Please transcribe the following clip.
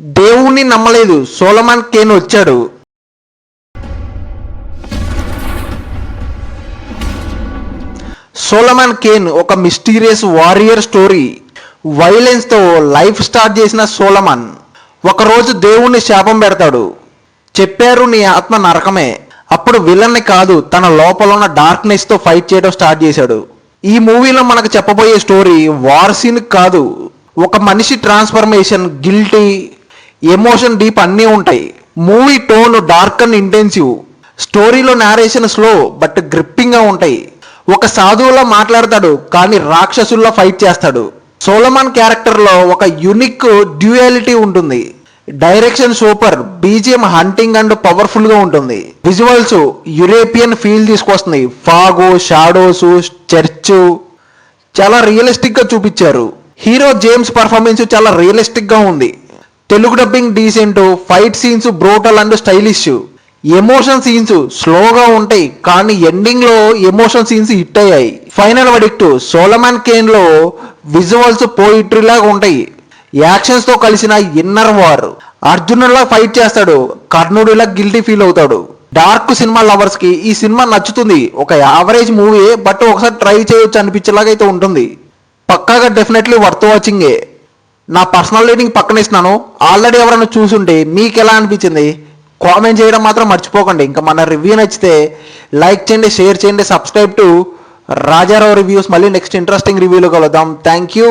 దేవుణ్ణి నమ్మలేదు. Solomon Kane వచ్చాడు. సోలమాన్ కేన్ ఒక మిస్టీరియస్ వారియర్ స్టోరీ. వైలెన్స్తో లైఫ్ స్టార్ట్ చేసిన సోలమాన్. ఒకరోజు దేవుణ్ణి శాపం పెడతాడు. చెప్పారు నీ ఆత్మ నరకమే. అప్పుడు విలన్ని కాదు తన లోపల ఉన్న డార్క్నెస్తో ఫైట్ చేయడం స్టార్ట్ చేశాడు. ఈ మూవీలో మనకు చెప్పబోయే స్టోరీ వార్ సీన్ కాదు. ఒక మనిషి ట్రాన్స్ఫర్మేషన్ గిల్టీ ఎమోషన్ డీప్ అన్నీ ఉంటాయి. Movie tone dark and intensive స్టోరీలో నేరేషన్ స్లో బట్ గ్రిప్పింగ్గా ఉంటాయి. ఒక సాధువులా మాట్లాడతాడు కానీ రాక్షసుల్లో ఫైట్ చేస్తాడు. సోలమాన్ క్యారెక్టర్లో ఒక యునిక్ డ్యూయాలిటీ ఉంటుంది. Direction super BGM haunting and పవర్ఫుల్గా ఉంటుంది. విజువల్స్ యురేపియన్ ఫీల్ తీసుకొస్తుంది ఫాగు షాడోస్ చర్చ్ చాలా రియలిస్టిక్గా చూపించారు. హీరో జేమ్స్ పర్ఫార్మెన్స్ చాలా రియలిస్టిక్గా ఉంది. Telugu dubbing decent fight scenes brutal and stylish emotion scenes స్లోగా ఉంటాయి కానీ ఎండింగ్లో ఎమోషన్ సీన్స్ హిట్ అయ్యాయి. ఫైనల్ వడిక్ట్ సోలమాన్ కేన్లో విజువల్స్ పోయిట్రీ లాగా ఉంటాయి. యాక్షన్స్తో కలిసిన ఇన్నర్ వార్ అర్జునులా ఫైట్ చేస్తాడు కర్ణుడిలా గిల్టీ ఫీల్ అవుతాడు. డార్క్ సినిమా లవర్స్కి ఈ సినిమా నచ్చుతుంది. ఒక యావరేజ్ మూవీ బట్ ఒకసారి ట్రై చేయొచ్చు అనిపించేలాగా అయితే ఉంటుంది. పక్కాగా డెఫినెట్లీ వర్త్ వాచింగే నా పర్సనల్ రేటింగ్ పక్కన ఇస్తున్నాను. ఆల్రెడీ ఎవరైనా చూసుంటే మీకు ఎలా అనిపించింది? కామెంట్ చేయడం మాత్రం మర్చిపోకండి. ఇంకా మన రివ్యూ నచ్చితే లైక్ చేయండి షేర్ చేయండి సబ్స్క్రైబ్ టు రాజారావు రివ్యూస్ మళ్ళీ నెక్స్ట్ ఇంట్రెస్టింగ్ రివ్యూలో కలుద్దాం. Thank you